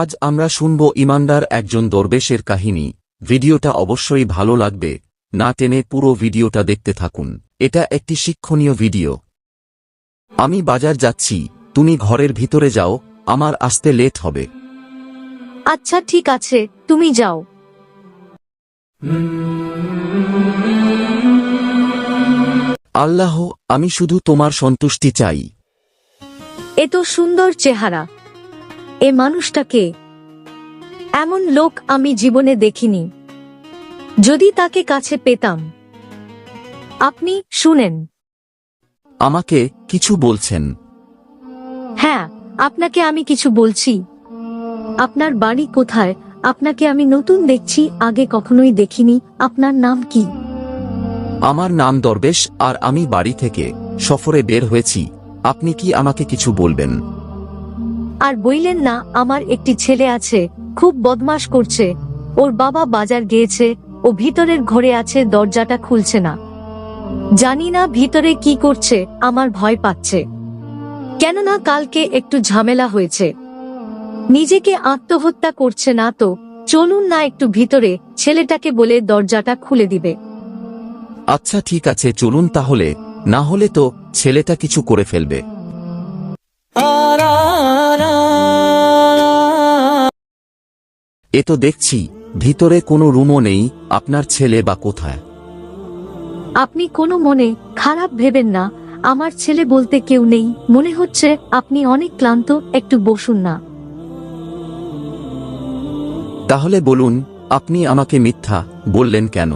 আজ আমরা শুনব ইমানদার একজন দরবেশের কাহিনী। ভিডিওটা অবশ্যই ভালো লাগবে না টেনে পুরো ভিডিওটা দেখতে থাকুন। এটা একটি শিক্ষণীয় ভিডিও। আমি বাজার যাচ্ছি তুমি ঘরের ভিতরে যাও আমার আসতে লেট হবে। আচ্ছা ঠিক আছে তুমি যাও। আল্লাহ আমি শুধু তোমার সন্তুষ্টি চাই। এ তো সুন্দর চেহারা। এ মানুষটাকে। এমন লোক আমি জীবনে দেখিনি। যদি তাকে কাছে পেতাম। আপনি শুনেন। আমাকে কিছু বলছেন। হ্যাঁ আপনাকে আমি কিছু বলছি। আপনার বাড়ি কোথায়? আপনাকে আমি নতুন দেখছি আগে কখনোই দেখিনি। আপনার নাম কি? আমার নাম দরবেশ আর আমি বাড়ি থেকে সফরে বের হয়েছি। আপনি কি আমাকে কিছু বলবেন? আর বইলেন না আমার একটি ছেলে আছে খুব বদমাশ করছে। ওর বাবা বাজার গিয়েছে ও ভিতরের ঘরে আছে দরজাটা খুলছে না। জানি না ভিতরে কি করছে আমার ভয় পাচ্ছে। কেননা কালকে একটু ঝামেলা হয়েছে। নিজেকে আত্মহত্যা করছে না তো চলুন না একটু ভিতরে ছেলেটাকে বলে দরজাটা খুলে দিবে। আচ্ছা ঠিক আছে চলুন তাহলে। না হলে তো ছেলেটা কিছু করে ফেলবে। এ তো দেখছি ভিতরে কোনো রুমও নেই আপনার ছেলে বা কোথায়? আপনি কোনো মনে খারাপ ভেবেন না আমার ছেলে বলতে কেউ নেই মনে হচ্ছে আপনি অনেক ক্লান্ত একটু বসুন না। তাহলে বলুন আপনি আমাকে মিথ্যা বললেন কেন?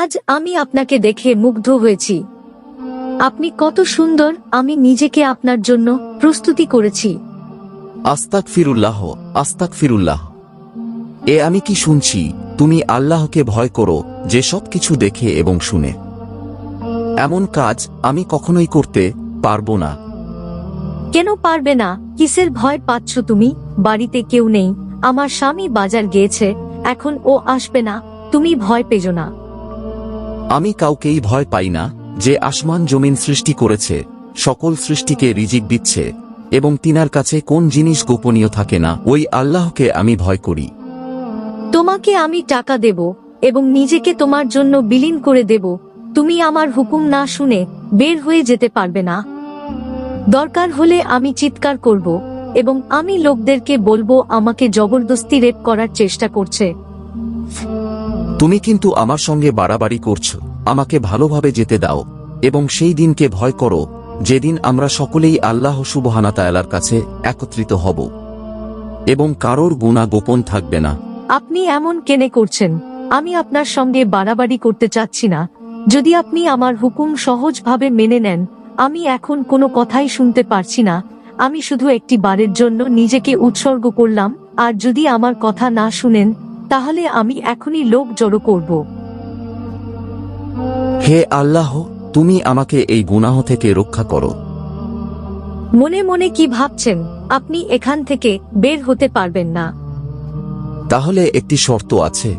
আজ আমি আপনাকে দেখে মুগ্ধ হয়েছি। আপনি কত সুন্দর আমি নিজেকে আপনার জন্য প্রস্তুতি করেছি। আস্তাক ফিরুল্লাহ আস্তাক ফিরুল্লাহ এ আমি কি শুনছি তুমি আল্লাহকে ভয় করো যে সব কিছু দেখে এবং শুনে। এমন কাজ আমি কখনোই করতে পারব না। কেন পারবে না? কিসের ভয় পাচ্ছ তুমি? বাড়িতে কেউ নেই আমার স্বামী বাজার গিয়েছে এখন ও আসবে না তুমি ভয় পেজো না। আমি কাউকেই ভয় পাই না যে আসমান জমিন সৃষ্টি করেছে সকল সৃষ্টিকে রিজিক দিচ্ছে এবং তিনার কাছে কোন জিনিস গোপনীয় থাকে না ওই আল্লাহকে আমি ভয় করি। তোমাকে আমি টাকা দেব এবং নিজেকে তোমার জন্য বিলীন করে দেব তুমি আমার হুকুম না শুনে বের হয়ে যেতে পারবে না। দরকার হলে আমি চিৎকার করব এবং আমি লোকদেরকে বলব আমাকে জবরদস্তি রেপ করার চেষ্টা করছে। তুমি কিন্তু আমার সঙ্গে বাড়াবাড়ি করছ। আমাকে ভালোভাবে যেতে দাও, এবং সেই দিনকে ভয় করো, যেদিন আমরা সকলেই আল্লাহ সুবহানা তায়ালার কাছে একত্রিত হব। এবং কারোর গুণা গোপন থাকবে না। আপনি এমন কেনে করছেন? আমি আপনার সঙ্গে বাড়াবাড়ি করতে চাচ্ছি না। যদি আপনি আমার হুকুম সহজভাবে মেনে নেন, আমি এখন কোনো কথাই শুনতে পারছি না। আমি শুধু একটি বারের জন্য নিজেকে উৎসর্গ করলাম, আর যদি আমার কথা না শুনেন, তাহলে আমি এখনই লোক জড়ো করব। হে আল্লাহ তুমি আমাকে এই গুনাহ থেকে রক্ষা করো। মনে মনে কি ভাবছেন আপনি এখান থেকে বের হতে পারবেন না। তাহলে একটি শর্ত আছে।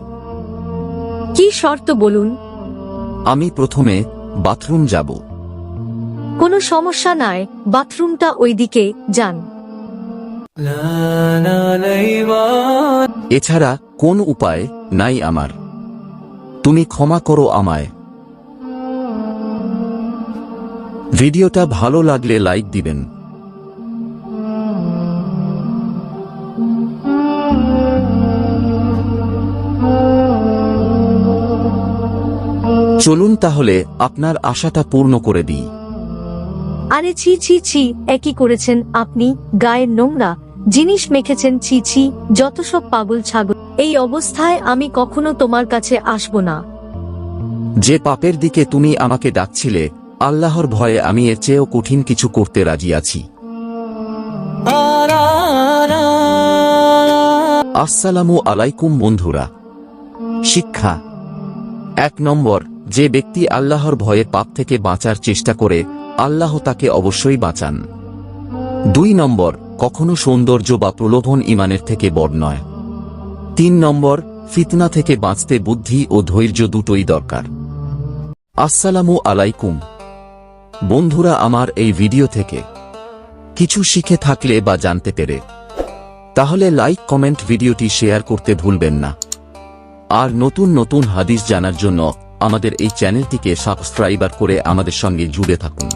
কি শর্ত বলুন? আমি প্রথমে বাথরুম যাব। কোনো সমস্যা নাই বাথরুমটা ওইদিকে যান। এছাড়া কোন উপায় নাই আমার। তুমি ক্ষমা করো আমায়। ভিডিওটা ভালো লাগলে লাইক দিবেন। চলুন তাহলে আপনার আশাটা পূর্ণ করে দিই। আরে ছি ছি ছি একই করেছেন আপনি গায়ের নোংরা জিনিস মেখেছেন ছি ছি যত সব পাগল ছাগল এই অবস্থায় আমি কখনো তোমার কাছে আসব না। যে পাপের দিকে তুমি আমাকে ডাকছিলে আল্লাহর ভয়ে আমি এর চেয়েও কঠিন কিছু করতে রাজি আছি। আসসালামু আলাইকুম বন্ধুরা। শিক্ষা। এক নম্বর, যে ব্যক্তি আল্লাহর ভয়ে পাপ থেকে বাঁচার চেষ্টা করে, আল্লাহ তাকে অবশ্যই বাঁচান। দুই নম্বর, কখনো সৌন্দর্য বা প্রলোভন ইমানের থেকে বড় নয়। তিন নম্বর, ফিতনা থেকে বাঁচতে বুদ্ধি ও ধৈর্য দুটোই দরকার। আসসালামু আলাইকুম। বন্ধুরা আমার এই ভিডিও থেকে কিছু শিখে থাকলে বা জানতে পেরে, তাহলে লাইক, কমেন্ট ভিডিওটি শেয়ার করতে ভুলবেন না। আর নতুন নতুন হাদিস জানার জন্য আমাদের এই চ্যানেলটিকে সাবস্ক্রাইবার করে আমাদের সঙ্গে জুড়ে থাকুন।